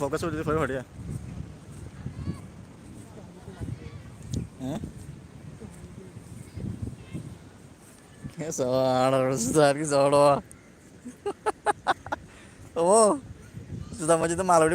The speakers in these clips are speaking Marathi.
फोकस होते थोडे फटया सारखी जवळ हो, हो म्हणजे तर मालवडी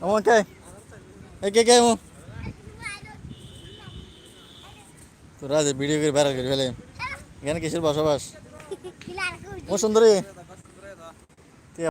Amo kay. Ek ek amo. তো রাজে ভিডিও করে ভাইরাল করে ফেলে এখানে কিসের বসবাস ও সুন্দরী